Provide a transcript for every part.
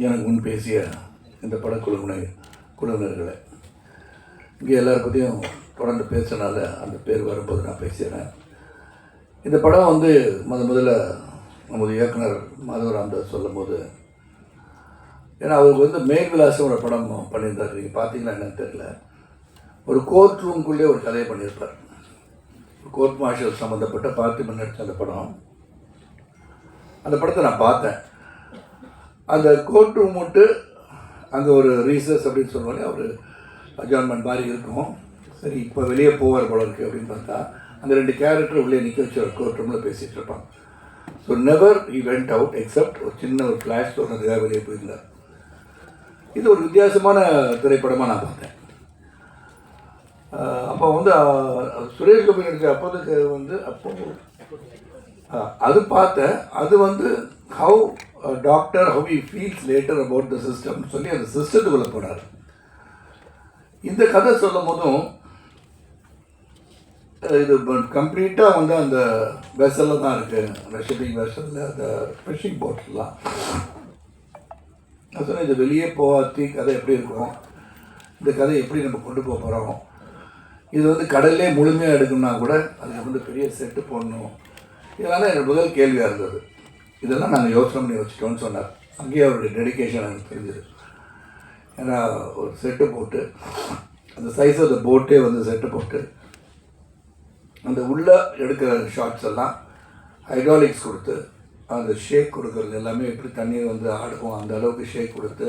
எனக்கு முன் பேசிய இந்த படக்குழுவினை குழுவினர்களை இங்கே எல்லாரை பற்றியும் தொடர்ந்து பேசினால அந்த பேர் வரும்போது நான் பேசுகிறேன் இந்த படம் வந்து முத முதல்ல நமது இயக்குனர் மாதவ சொல்லும் சொல்லும்போது ஏன்னா அவருக்கு வந்து மேல் ஒரு படம் பண்ணியிருந்தார். நீங்கள் பார்த்தீங்களா என்னன்னு தெரியல. ஒரு கோர்ட் ரூம்குள்ளே ஒரு கதையை பண்ணியிருப்பார். கோர்ட் மார்ஷல் சம்மந்தப்பட்ட பார்த்திபன் நடித்த அந்த படம். அந்த படத்தை நான் பார்த்தேன். அந்த கோர்ட் ரூம் அங்கே ஒரு ரீசர்ஸ் அப்படின்னு சொன்னோடனே ஒரு அஜான்மெண்ட் மாதிரி இருக்கும். சரி இப்போ வெளியே போவார் போல இருக்கு அப்படின்னு பார்த்தா அந்த ரெண்டு கேரக்டர் உள்ளே நிற்க வச்சு ஒரு கோர்ட் ரூமில் பேசிகிட்டு இருப்பான் so never he went out except ஒரு சின்ன ஒரு ஃப்ளாஷ் தோணுறதுக்காக வெளியே போயிருந்தார். இது ஒரு வித்தியாசமான திரைப்படமாக நான் பார்த்தேன். அப்போ வந்து சுரேஷ் கோபி நடிச்ச அப்போதுக்கு வந்து அப்போ அது பார்த்தேன். அது வந்து how doctor how you feels later about the system சொல்லி அந்த சிஸ்டத்துக்குள்ளே போனார். இந்த கதை சொல்லும் போதும் இது கம்ப்ளீட்டாக வந்து அந்த வெசலில் தான் இருக்குது அந்த ஷிப்பிங் வெசலில் அந்த ஃபிஷிங் போட்லாம் நான் சொன்னேன் இது வெளியே போகாத்தி கதை எப்படி இருக்கும்? இந்த கதை எப்படி நம்ம கொண்டு போக போகிறோம் இது வந்து கடல்லே முழுமையாக எடுக்கணும்னா கூட அதுக்கு வந்து பெரிய செட்டு போடணும். இதெல்லாம் தான் எனக்கு முதல் கேள்வியாக இருந்தது. இதெல்லாம் நாங்கள் யோசனை பண்ணி வச்சுட்டோம்னு சொன்னார். அங்கேயே அவருடைய டெடிகேஷன் எனக்கு தெரிஞ்சது. ஏன்னா ஒரு செட்டு போட்டு அந்த சைஸ் அந்த போட்டே வந்து செட்டு போட்டு அந்த உள்ள எடுக்கிற ஷார்ட்ஸ் எல்லாம் ஹைட்ராலிக்ஸ் கொடுத்து அந்த ஷேக் கொடுக்குறது எல்லாமே எப்படி தண்ணீர் வந்து ஆடுவோம் அந்த அளவுக்கு ஷேக் கொடுத்து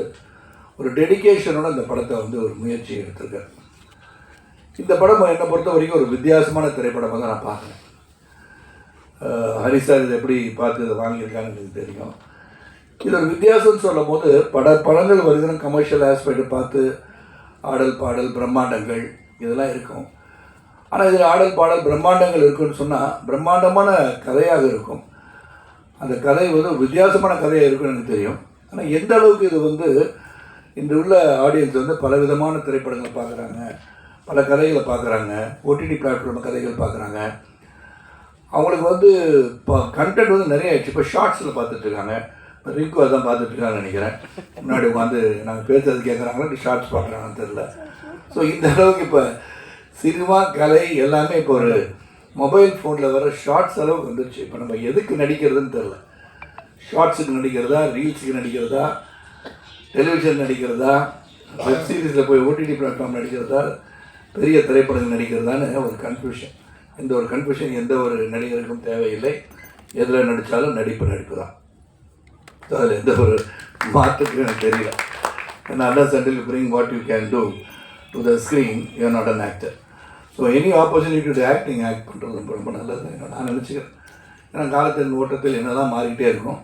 ஒரு டெடிகேஷனோட அந்த படத்தை வந்து ஒரு முயற்சி எடுத்திருக்கேன் இந்த படம் என்னை பொறுத்த வரைக்கும் ஒரு வித்தியாசமான திரைப்படமாக தான் நான் பார்க்குறேன். ஹரிசார் ஹரி சார் இதை எப்படி பார்த்து இதை வாங்கியிருக்காங்கன்னு எனக்கு தெரியும். இது ஒரு வித்தியாசம்னு சொல்லும் போது பட படங்கள் வருகிற கமர்ஷியல் ஆஸ்பெக்ட் பார்த்து ஆடல் பாடல் பிரம்மாண்டங்கள் இதெல்லாம் இருக்கும். ஆனால் இதில் ஆடல் பாடல் பிரம்மாண்டங்கள் இருக்குன்னு சொன்னால் பிரம்மாண்டமான கதையாக இருக்கும். அந்த கதை வந்து வித்தியாசமான கதையாக இருக்கும்னு எனக்கு தெரியும். ஆனால் எந்த அளவுக்கு இது வந்து இன்று உள்ள ஆடியன்ஸ் வந்து பல விதமான திரைப்படங்கள் பார்க்குறாங்க பல கதைகளை பார்க்குறாங்க ஓடிடி பிளாட்ஃபார்ம் கதைகள் பார்க்குறாங்க அவங்களுக்கு வந்து இப்போ கண்டென்ட் வந்து நிறைய ஆயிடுச்சு. இப்போ ஷார்ட்ஸில் பார்த்துட்ருக்காங்க இப்போ ரிங்கு அதான் பார்த்துட்ருக்காங்கன்னு நினைக்கிறேன். முன்னாடி உட்காந்து நாங்கள் பேசுறது கேட்குறாங்களா ஷார்ட்ஸ் பார்க்குறாங்கன்னு தெரில ஸோ இந்த அளவுக்கு இப்போ சினிமா கலை எல்லாமே இப்போ ஒரு மொபைல் ஃபோனில் வர ஷார்ட்ஸ் அளவுக்கு வந்துருச்சு. இப்போ நம்ம எதுக்கு நடிக்கிறதுன்னு தெரில ஷார்ட்ஸுக்கு நடிக்கிறதா? ரீல்ஸுக்கு நடிக்கிறதா? டெலிவிஷன் நடிக்கிறதா? வெப் சீரிஸில் போய் ஓடிடி பிளாட்ஃபார்ம் நடிக்கிறதா? பெரிய திரைப்படங்கள் நடிக்கிறதான்னு ஒரு கன்ஃபியூஷன் இந்த ஒரு கன்ஃபியூஷன் எந்த ஒரு நடிகருக்கும் தேவையில்லை. எதில் நடித்தாலும் நடிப்பு நடிப்பு தான் ஸோ அதில் எந்த ஒரு மாற்றுக்கும் எனக்கு தெரியல. ஏன்னா அண்டர்ஸ் until bring what you can do to the screen you're not an actor so any opportunity to acting act பண்ணுறது ரொம்ப ரொம்ப நல்லது. நான் நினச்சிக்கிறேன். ஏன்னா காலத்தின் ஓட்டத்தில் என்னதான் மாறிக்கிட்டே இருக்கும்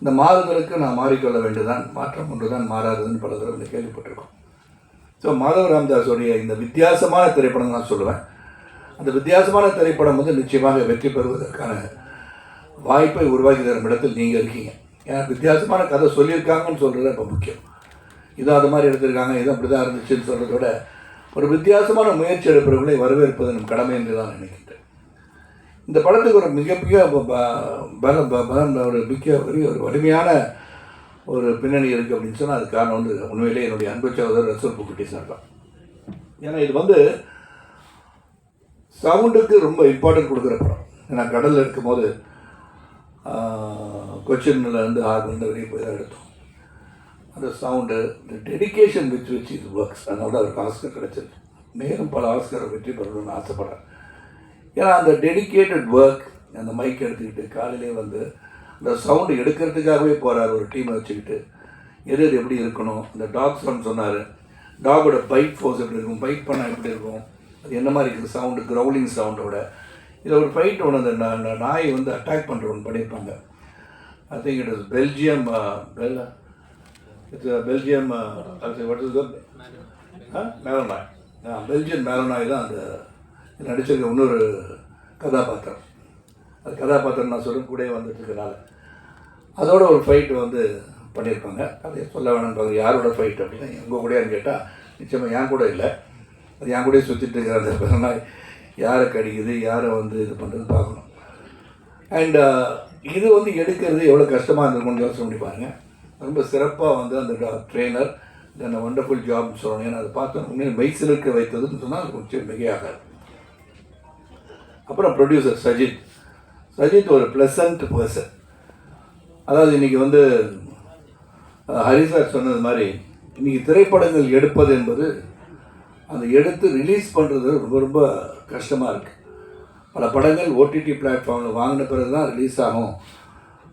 இந்த மாறுதலுக்கு நான் மாறிக்கொள்ள வேண்டுதான். மாற்றம் ஒன்று தான் மாறாதுன்னு பல தடவை கேள்விப்பட்டிருக்கோம். ஸோ மாதவ ராமதாஸுடைய இந்த வித்தியாசமான திரைப்படம் நான் சொல்லுவேன். அந்த வித்தியாசமான திரைப்படம் வந்து நிச்சயமாக வெற்றி பெறுவதற்கான வாய்ப்பை உருவாக்கி தரும் இடத்தில் நீங்கள் இருக்கீங்க. ஏன்னா வித்தியாசமான கதை சொல்லியிருக்காங்கன்னு சொல்கிறது இப்போ முக்கியம். இதுவும் அது மாதிரி எடுத்திருக்காங்க இது அப்படி தான் இருந்துச்சுன்னு சொல்கிறத விட ஒரு வித்தியாசமான முயற்சி எடுப்பவர்களை வரவேற்பது நம் கடமை என்று தான் நினைக்கின்றேன். இந்த படத்துக்கு ஒரு மிகப்பெரிய ப- ப- பல ப- பலம் ஒரு மிக பெரிய ஒரு வலிமையான ஒரு பின்னணி இருக்குது அப்படின்னு சொன்னால் அது காரணம் வந்து உண்மையிலே என்னுடைய அன்பு சகோதரர் ரசூல் புக்குட்டி சார் தான். ஏன்னா இது வந்து சவுண்டுக்கு ரொம்ப இம்பார்ட்டன்ட் கொடுக்குற படம். ஏன்னா கடலில் இருக்கும்போது கொச்சின்ல இருந்து ஆறுலேருந்து வெளியே போய் தான் எடுத்தோம். அந்த சவுண்டு இந்த டெடிகேஷன் வித் விச் இது ஒர்க்ஸ் அதனால தான் அவருக்கு ஆஸ்கர் கிடச்சிருக்கு. மேலும் பல ஆஸ்கரை வெற்றி பெறணும்னு ஆசைப்பட்றேன். ஏன்னா அந்த டெடிகேட்டட் ஒர்க் அந்த மைக் எடுத்துக்கிட்டு காலையிலே வந்து அந்த சவுண்டு எடுக்கிறதுக்காகவே போகிறார் ஒரு டீமை வச்சுக்கிட்டு. எது எது எப்படி இருக்கணும்? அந்த டாக் சவுண்ட் சொன்னார். டாகோட பைக் ஃபோர்ஸ் எப்படி இருக்கும்? பைக் பண்ணால் எப்படி இருக்கும்? அது என்ன மாதிரி இருக்குது? சவுண்டு க்ரௌலிங் சவுண்டோட இதில் ஒரு ஃபைட் ஒன்று அந்த நாய் வந்து அட்டாக் பண்ணுற ஒன்று பண்ணியிருப்பாங்க. I think it is Belgium bel it's Belgium அது வாட் இஸ் மேலனாய் பெல்ஜியம் மேலநாய் தான் அந்த நடிச்சிருக்க இன்னொரு கதாபாத்திரம். அது கதாபாத்திரம் நான் சொல்லும் கூட வந்துட்டு இருக்கனால அதோட ஒரு ஃபைட் வந்து பண்ணியிருப்பாங்க. அதை சொல்ல வேணுன்றது யாரோட ஃபைட் அப்படின்னா எங்கள் கூடயான்னு கேட்டால் நிச்சயமாக என் கூட இல்லை. அது என் கூட சுற்றிட்டு இருக்கிற அந்த யாரை கடிக்குது யாரை வந்து இது பண்ணுறது பார்க்கணும். அண்ட் uh, இது வந்து எடுக்கிறது எவ்வளோ கஷ்டமாக இருந்திருக்கும்னு யோசனை பண்ணி பாருங்கள் ரொம்ப சிறப்பாக வந்து அந்த ட்ரெயினர் தென் வண்டர்ஃபுல் ஜாப் சொல்லணும். ஏன்னா அதை பார்த்தோம் உண்மையில் மைசிலுக்கு வைத்ததுன்னு சொன்னால் அது கொஞ்சம் மிகையாகாது. அப்புறம் ப்ரொடியூசர் சஜித். சஜித் ஒரு ப்ளசண்ட் பர்சன் அதாவது இன்றைக்கி வந்து ஹரி சார் சொன்னது மாதிரி இன்றைக்கி திரைப்படங்கள் எடுப்பது என்பது அந்த எடுத்து ரிலீஸ் பண்ணுறது ரொம்ப ரொம்ப கஷ்டமாக இருக்குது பல படங்கள் ஓடிடி பிளாட்ஃபார்மில் வாங்கின பிறகு தான் ரிலீஸ் ஆகும்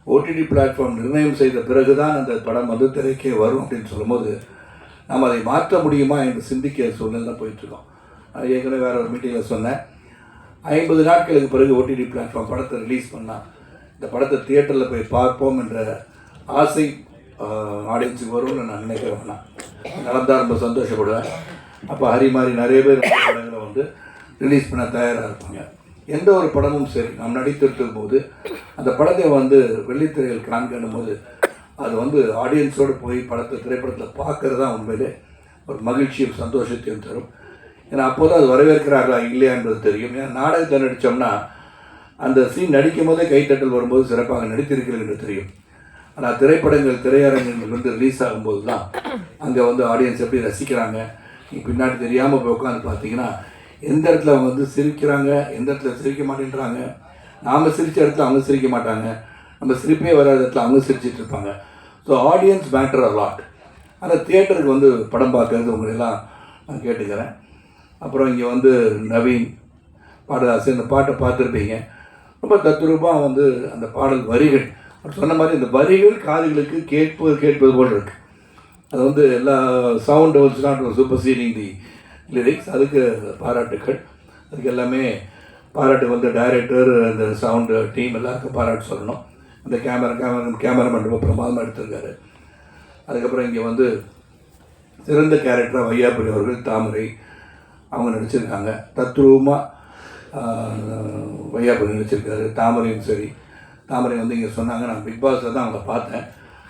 ஓடிடி பிளாட்ஃபார்ம் நிர்ணயம் செய்த பிறகு தான் அந்த படம் வந்து திரைக்கே வரும் அப்படின்னு சொல்லும்போது நாம் அதை மாற்ற முடியுமா என்று சிந்திக்க சூழ்நிலை போயிட்டுருக்கோம். நான் ஏற்கனவே வேறு ஒரு மீட்டிங்கில் சொன்னேன். ஐம்பது நாட்களுக்கு பிறகு ஓடிடி பிளாட்ஃபார்ம் படத்தை ரிலீஸ் பண்ணால் இந்த படத்தை தியேட்டரில் போய் பார்ப்போம் என்ற ஆசை ஆடியன்ஸுக்கு வரும்னு நான் நினைக்கிறேன். நான் நடந்தால் ரொம்ப சந்தோஷப்படுவேன். அப்போ ஹரி மாதிரி நிறைய பேர் படங்களை வந்து ரிலீஸ் பண்ண தயாராக இருப்பாங்க. எந்த ஒரு படமும் சரி நாம் நடித்திருக்கும் போது அந்த படத்தை வந்து வெள்ளித்திரையில் காண்கணும் போது அது வந்து ஆடியன்ஸோடு போய் படத்தை திரைப்படத்தில் பார்க்கறது தான் உண்மையிலே ஒரு மகிழ்ச்சியும் சந்தோஷத்தையும் தரும். ஏன்னா அப்போது அது வரவேற்கிறார்களா இல்லையா என்பது தெரியும். ஏன்னா நாடகத்தை நடித்தோம்னா அந்த சீன் நடிக்கும் போதே கைத்தட்டல் வரும்போது சிறப்பாக நடித்திருக்கிறது என்று தெரியும். ஆனால் திரைப்படங்கள் திரையரங்குகள் வந்து ரிலீஸ் ஆகும்போது தான் அங்கே வந்து ஆடியன்ஸ் எப்படி ரசிக்கிறாங்க பின்னாடி தெரியாமல் போய் உட்காந்து பார்த்தீங்கன்னா எந்த இடத்துல அவங்க வந்து சிரிக்கிறாங்க எந்த இடத்துல சிரிக்க மாட்டேன்றாங்க நாம் சிரித்த இடத்துல அவங்க சிரிக்க மாட்டாங்க நம்ம சிரிப்பே வராத இடத்துல அவங்க சிரிச்சிட்டு இருப்பாங்க. So audience matter a lot ஆனால் தியேட்டருக்கு வந்து படம் பார்க்கறது உங்களெல்லாம் நான் கேட்டுக்கிறேன். அப்புறம் இங்கே வந்து நவீன் பாடலாசு இந்த பாட்டை பார்த்துருப்பீங்க. ரொம்ப தத்ரூபமாக வந்து அந்த பாடல் வரிகள் சொன்ன மாதிரி இந்த வரிகள் காதுகளுக்கு கேட்பது கேட்பது போல் இருக்குது அது வந்து எல்லா sound was not super seating the lyrics அதுக்கு பாராட்டுக்கள். அதுக்கு எல்லாமே பாராட்டு வந்து டைரக்டர் அந்த சவுண்டு டீம் எல்லாருக்கும் பாராட்டு சொல்லணும். அந்த கேமரா கேமரா கேமராமேன் ரொம்ப பிரமாதமாக எடுத்திருக்காரு. அதுக்கப்புறம் இங்கே வந்து சிறந்த கேரக்டராக வையாபுரி அவர்கள் தாமரை அவங்க நடிச்சிருக்காங்க. தத்ரூபமாக வையாபுரி நடிச்சிருக்காரு. தாமரையும் சரி. தாமரை வந்து இங்கே சொன்னாங்க. நான் பிக் பாஸில் தான் அவங்கள பார்த்தேன்.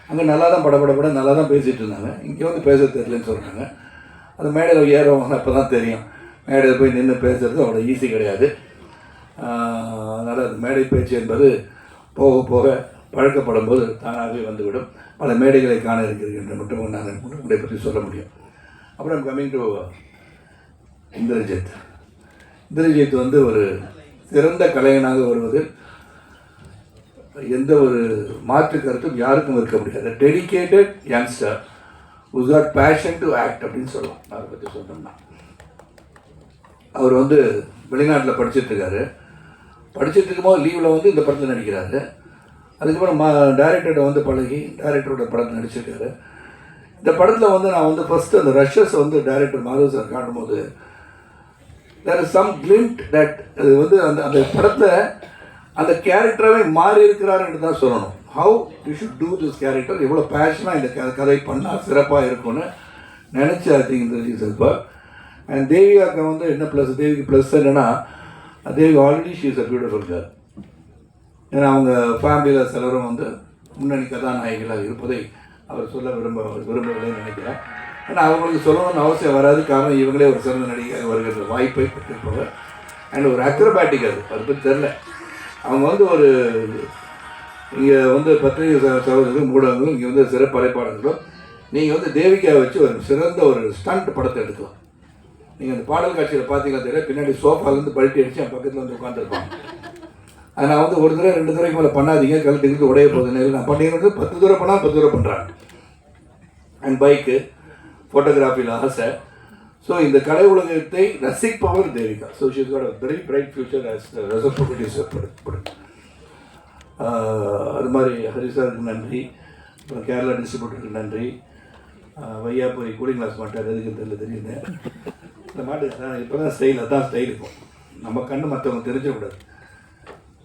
அங்கே நல்லா தான் படப்படப்பட பட நல்லா தான் பேசிகிட்டு இருந்தாங்க இங்கே வந்து பேச தெரியலன்னு சொல்கிறாங்க அது மேடையில் ஏறவங்க அப்போ தான் தெரியும். மேடையில் போய் நின்று பேசுறது அவ்வளோ ஈஸி கிடையாது. அதனால் அது மேடை பேச்சு என்பது போக போக பழக்கப்படும் போது தானாகவே வந்துவிடும். பல மேடைகளை காண இருக்கிறது என்று மட்டும் நான் உங்களை பற்றி சொல்ல முடியும். அப்புறம் கம்மிங் டு இந்திரஜித். இந்திரஜித் வந்து ஒரு சிறந்த கலைஞனாக வருவதில் எந்த ஒரு மாற்று கருத்தும் யாருக்கும் இருக்க முடியாது. Dedicated youngster who's got passion to act அப்படின்னு சொல்லலாம். அவரை பற்றி சொன்னோம்னா அவர் வந்து வெளிநாட்டில் படிச்சுட்டு இருக்காரு. படிச்சுட்டு இருக்கும்போது லீவில் வந்து இந்த படத்தில் நடிக்கிறாரு. அதுக்கப்புறம் மா டைரக்டர்கிட்ட வந்து பழகி டைரக்டரோட படத்தில் நடிச்சிருக்காரு. இந்த படத்தில் வந்து நான் வந்து ஃபஸ்ட்டு அந்த ரஷ்யஸ் வந்து டைரக்டர் மாதவ் சார் காட்டும்போது there is some glimpse that அது வந்து அந்த அந்த படத்தை அந்த கேரக்டராகவே மாறி இருக்கிறாருன்னு தான் சொல்லணும். How you should do this character எவ்வளோ பேஷனாக இந்த கதை பண்ணால் சிறப்பாக இருக்கும்னு நினச்சி ஐ திங்க் இந்த சிறப்பா அண்ட் தேவிகாக்கு வந்து என்ன ப்ளஸ் தேவிக்கு ப்ளஸ் என்னென்னா Devi already she is a beautiful girl ஏன்னா அவங்க ஃபேமிலியில் சிலரும் வந்து முன்னணி கதாநாயகிகளாக இருப்பதை அவர் சொல்ல விரும்ப விரும்பவில்லைன்னு நினைக்கிறேன். ஏன்னா அவங்களுக்கு சொல்லணும்னு அவசியம் வராது. காரணம் இவங்களே ஒரு சிறந்த நடிகை வருகிற வாய்ப்பை பெற்றிருப்பவர். அண்ட் ஒரு அக்ரோபேட்டிக் அது அதை பற்றி தெரில அவங்க வந்து ஒரு இங்கே வந்து பத்திரிகை ச- சகோதரர்களும் ஊடகங்களும் இங்கே வந்து சிறப்பு அழைப்பாளர்களும் நீங்கள் வந்து தேவிக்காவை வச்சு ஒரு சிறந்த ஒரு ஸ்டண்ட் படத்தை எடுக்கலாம். நீங்கள் அந்த பாடல் காட்சியில் பார்த்தீங்கன்னா தெரியல பின்னாடி சோஃபாலேருந்து பல்ட்டி அடித்து என் பக்கத்தில் வந்து உட்காந்துருப்பாங்க அதை நான் வந்து ஒரு தடவை ரெண்டு தடவைக்கு மேலே பண்ணாதீங்க கழுத்துக்கு உடைய போகுதுன்னு நான் பண்ணியிருந்தது பத்து தூரம் பண்ணால் பத்து தூரம் பண்ணுறாங்க அண்ட் பைக்கு ஃபோட்டோகிராஃபியில் ஆசை. ஸோ இந்த கலை உலகத்தை ரசிப்பவர் Devika so she's got very bright future as ரசப் producer அது மாதிரி ஹரிசாருக்கு நன்றி. அப்புறம் கேரளா டிஸ்ட்ரிபியூட்டருக்கு நன்றி. வையா போய் கூலிங் கிளாஸ் மாட்டார் எதுக்கு தெரியல தெரியுது. இந்த மாட்டு இப்போ தான் ஸ்டைல் அதான் ஸ்டைல் இருக்கும் நம்ம கண்ணு மற்றவங்க தெரிஞ்சக்கூடாது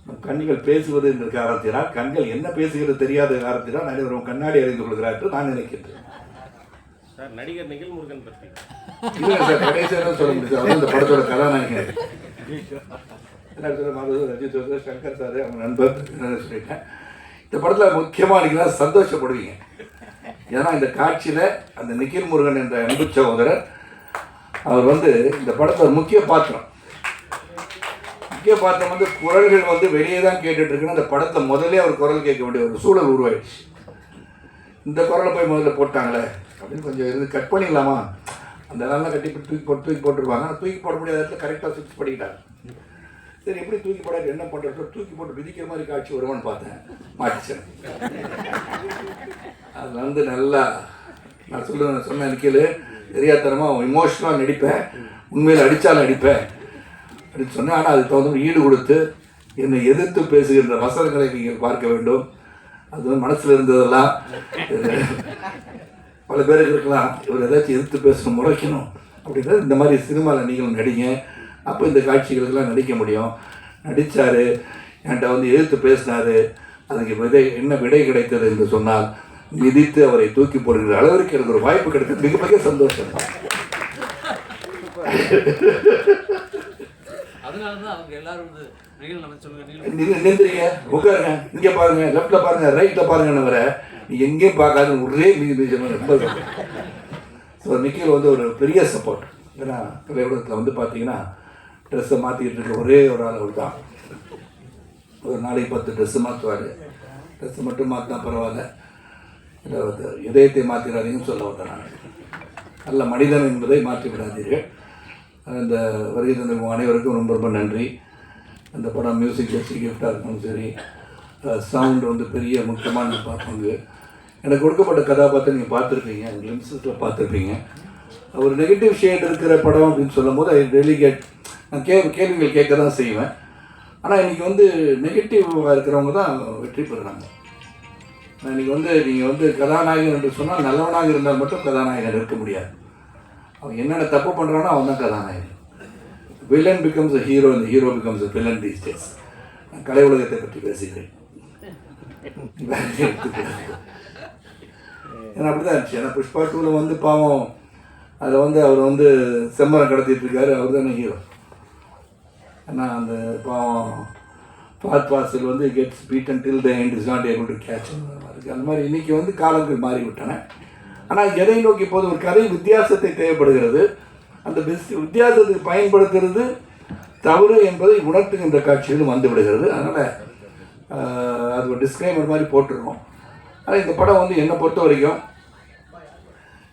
கண்கள் கண்ணிகள் பேசுவது என்ற காரணத்தினால் கண்கள் என்ன பேசுகிறது தெரியாத காரணத்தினால் ஒரு கண்ணாடி அறிந்து கொள்கிறார் என்று நான் நினைக்கின்றேன். சார் நடிகர் நிகில் முருகன் பற்றி சொல்ல முடியாது அவர் இந்த படத்தோட கதாநாயகன். என்ன சொல்ல மாதவ ரஜித் சார் சங்கர் சார் அவங்க நண்பர் நான் சொல்லிட்டேன் இந்த படத்தில் முக்கியமாக நீங்கள் சந்தோஷப்படுவீங்க. ஏன்னா இந்த காட்சியில் அந்த நிக்கில் முருகன் என்ற அன்பு சகோதரர் அவர் வந்து இந்த படத்தில் முக்கிய பாத்திரம். முக்கிய பாத்திரம் வந்து குரல்கள் வந்து வெளியே தான் கேட்டுட்டு இருக்குன்னு அந்த படத்தில் முதல்ல அவர் குரல் கேட்க வேண்டிய ஒரு சூழல் உருவாயிடுச்சு. இந்த குரலை போய் முதல்ல போட்டாங்களே? அப்படின்னு கொஞ்சம் இது கட் பண்ணிடலாமா? அந்த நாளில் கட்டி போட்டு தூக்கி போட்டு தூக்கி போட்டுருவாங்க. ஆனால் தூக்கி போட முடியாத இடத்துல கரெக்டாக ஃபிக்ஸ் பண்ணிக்கிட்டாங்க. சரி எப்படி தூக்கி போடாது என்ன பண்ணுறது தூக்கி போட்டு விதிக்கிற மாதிரி காட்சி வருவான்னு பார்த்தேன். மாட்டிச்சேன். அதில் வந்து நல்லா நான் சொல்லுவேன் சொன்னேன் கீழே தெரியாதனமாக இமோஷனலாக நடிப்பேன். உண்மையில் அடித்தாலும் அடிப்பேன் அப்படின்னு சொன்னேன். ஆனால் அதுக்கு தகுந்த மாதிரி ஈடு கொடுத்து என்னை எதிர்த்து பேசுகின்ற வசனங்களை நீங்கள் பார்க்க வேண்டும். அது வந்து மனசில் இருந்ததெல்லாம். பல பேருக்கு இருக்கலாம் இவர் ஏதாச்சும் எதிர்த்து பேசணும் முறைக்கணும் அப்படின்னா இந்த மாதிரி சினிமாவில் நீங்களும் நடிங்க. அப்போ இந்த காட்சிகளுக்கெல்லாம் நடிக்க முடியும். நடித்தார் என்கிட்ட வந்து எதிர்த்து பேசினார் அதுக்கு விதை என்ன விடை கிடைத்தது என்று சொன்னால் மிதித்து அவரை தூக்கி போடுகிற அளவிற்கு எனக்கு ஒரு வாய்ப்பு கிடைத்தது. மிக மிக சந்தோஷம். அதனால தான் அவங்க எல்லாரும் வந்து நிகழ் நம்ம சொல்லுங்க நின்றுங்க உட்காருங்க. இங்கே பாருங்க லெஃப்ட்ல பாருங்க ரைட்டில் பாருங்கன்னு வர நீ எங்கேயும் பார்க்காத ஒரே மீதி மீதி ரொம்ப ஸோ நிக்கில் வந்து ஒரு பெரிய சப்போர்ட் ஏன்னா கலையுலகத்தில் வந்து பார்த்தீங்கன்னா ட்ரெஸ்ஸை மாற்றிக்கிட்டு இருக்க ஒரே ஒரு ஆள் அவர் தான். ஒரு நாளைக்கு பத்து ட்ரெஸ்ஸு மாற்றுவார் ட்ரெஸ்ஸை மட்டும் மாற்றினா பரவாயில்ல. இல்லை இதயத்தை மாற்றிடாதீங்கன்னு சொல்ல வந்தேன் நான். நல்ல மனிதன் என்பதை மாற்றி விடாதீர்கள் அந்த வருகை தந்திருக்கும் அனைவருக்கும் ரொம்ப ரொம்ப நன்றி. அந்த படம் மியூசிக் வச்சு கிஃப்டாக இருக்கணும் சரி சவுண்ட் வந்து பெரிய முக்கியமான பங்கு. எனக்கு கொடுக்கப்பட்ட கதாபாத்திரம் நீங்கள் பார்த்துருப்பீங்க லிம்ஸஸில் பார்த்துருப்பீங்க. ஒரு நெகட்டிவ் ஷேட் இருக்கிற படம் அப்படின்னு சொல்லும்போது ஐ டெலிகேட் நான் கே கேள்விகள் கேட்க தான் செய்வேன். ஆனால் இன்றைக்கி வந்து நெகட்டிவாக இருக்கிறவங்க தான் வெற்றி பெறுறாங்க. இன்றைக்கி வந்து நீங்கள் வந்து கதாநாயகன் என்று சொன்னால் நல்லவனாக இருந்தால் மட்டும் கதாநாயகன் இருக்க முடியாது. அவன் என்னென்ன தப்பு பண்ணுறானோ அவன் தான் கதாநாயகன் வில்லன் பிகம்ஸ் அ ஹீரோ இந்த hero becomes a villain these days நான் கலை உலகத்தை பற்றி பேசுகிறேன் ஏன்னா அப்படி தான் இருந்துச்சு. ஏன்னா புஷ்பா டூவில் வந்து பாவம் அதில் வந்து அவர் வந்து செம்மரம் கடத்திட்டு இருக்காரு. அவர் தானே ஹீரோ ஏன்னா அந்த பாவம் பாத் பாசில் வந்து gets beaten till the end is not able to catch அந்த மாதிரி இன்னைக்கு வந்து காலங்கள் மாறி விட்டன ஆனால் எதை நோக்கி போது ஒரு கதை வித்தியாசத்தை தேவைப்படுகிறது? அந்த வித்தியாசத்தை வித்தியாசத்துக்கு பயன்படுத்துறது தவறு என்பதை உணர்த்துகின்ற காட்சிகளும் வந்து விடுகிறது அதனால் அது ஒரு டிஸ்க்ளைமர் மாதிரி போட்டிருக்கோம். ஆனால் இந்த படம் வந்து என்னை பொறுத்த வரைக்கும்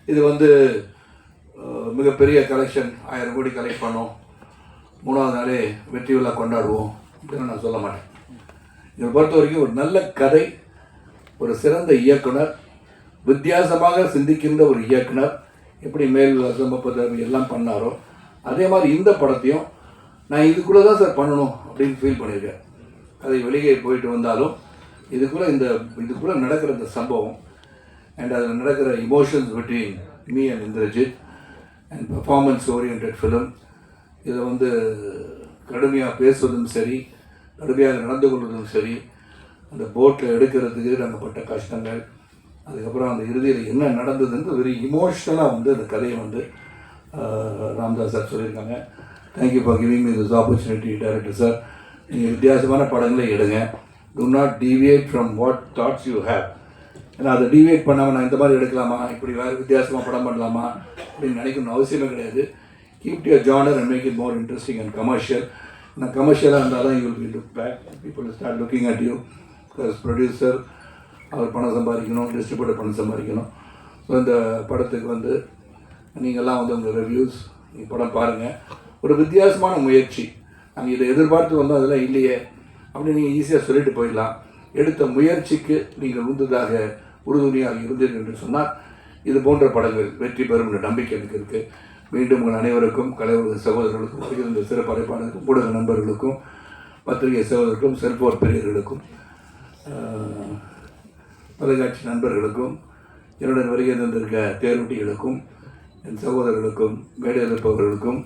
இது வந்து மிகப்பெரிய கலெக்ஷன் ஆயிரம் கோடி கலெக்ட் பண்ணோம். மூணாவது நாளே வெற்றி விழா கொண்டாடுவோம். அப்படின்னு நான் சொல்ல மாட்டேன். இதை பொறுத்த வரைக்கும் ஒரு நல்ல கதை ஒரு சிறந்த இயக்குனர் வித்தியாசமாக சிந்திக்கின்ற ஒரு இயக்குனர் எப்படி மேல் சம்பப்பதர் எல்லாம் பண்ணாரோ அதே மாதிரி இந்த படத்தையும் நான் இதுக்குள்ளே தான் சார் பண்ணணும் அப்படின்னு ஃபீல் பண்ணியிருக்கேன். அதை வெளியே போயிட்டு வந்தாலும் இதுக்குள்ளே இந்த இதுக்குள்ளே நடக்கிற இந்த சம்பவம் அண்ட் அதில் நடக்கிற emotions between me and Indrajith and performance orient film இதை வந்து கடுமையாக பேசுவதும் சரி கடுமையாக நடந்து கொள்வதும் சரி அந்த போட்டில் எடுக்கிறதுக்கு நாங்கள் பட்ட கஷ்டங்கள் அதுக்கப்புறம் அந்த இறுதியில் என்ன நடந்ததுன்னு வெரி இமோஷ்னலாக வந்து அந்த கதையை வந்து ராம்தாஸ் சார் சொல்லியிருக்காங்க. Thank you for giving me this opportunity director sir நீங்கள் வித்தியாசமான படங்களை எடுங்க. To not deviate from what thoughts you have ஏன்னா அதை டிவியேட் பண்ணாமல் நான் இந்த மாதிரி எடுக்கலாமா? இப்படி வேறு வித்தியாசமாக படம் பண்ணலாமா? அப்படின்னு நினைக்கணும்னு அவசியமே கிடையாது. Keep your genre and make it more interesting and commercial நான் கமர்ஷியலாக இருந்தால் தான் you will look back people start looking at you producer அவர் பணம் சம்பாதிக்கணும் டிஸ்ட்ரிபியூட்டர் பணம் சம்பாதிக்கணும். ஸோ இந்த படத்துக்கு வந்து நீங்கள்லாம் வந்து உங்கள் ரிவ்யூஸ் நீங்கள் படம் பாருங்கள் ஒரு வித்தியாசமான முயற்சி. நாங்கள் இதை எதிர்பார்த்து வந்தோம் அதெல்லாம் இல்லையே. அப்படின்னு நீங்கள் ஈஸியாக சொல்லிட்டு போயிடலாம். எடுத்த முயற்சிக்கு நீங்கள் உந்துதாக உறுதுணையாக இருந்தீர்கள் என்று சொன்னால் இது போன்ற படங்கள் வெற்றி பெறும் என்ற நம்பிக்கை எனக்கு இருக்குது மீண்டும் உங்கள் அனைவருக்கும் கலைவர்கள் சகோதரர்களுக்கும் வருகின்ற சிறப்பு அழைப்பாளருக்கும் ஊடக நண்பர்களுக்கும் பத்திரிகை சகோதரர்களுக்கும் செல்போர் பெரியர்களுக்கும் தொலைக்காட்சி நண்பர்களுக்கும் என்னுடன் வருகை தந்திருக்க தேர்வுட்டிகளுக்கும் என் சகோதரர்களுக்கும் மேடையில் இருப்பவர்களுக்கும்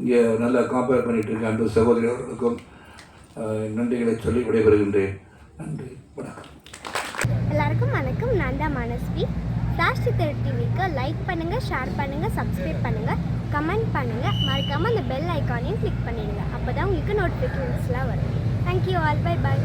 இங்கே நல்லா காம்பேர் பண்ணிகிட்டு இருக்க அன்பு சகோதரி அவர்களுக்கும் நன்றிகளை சொல்லி விடைபெறுகின்றேன். நன்றி வணக்கம். எல்லாருக்கும் வணக்கம். நான் தான் மனஸ்வி. சாஷ்டி தெரு டிவிக்கு லைக் பண்ணுங்கள் ஷேர் பண்ணுங்கள் சப்ஸ்கிரைப் பண்ணுங்கள் கமெண்ட் பண்ணுங்கள் மறக்காமல் அந்த பெல் ஐக்கானையும் கிளிக் பண்ணிடுங்க. அப்போ தான் உங்களுக்கு நோட்டிஃபிகேஷன்ஸ்லாம் வரும். Thank you all by by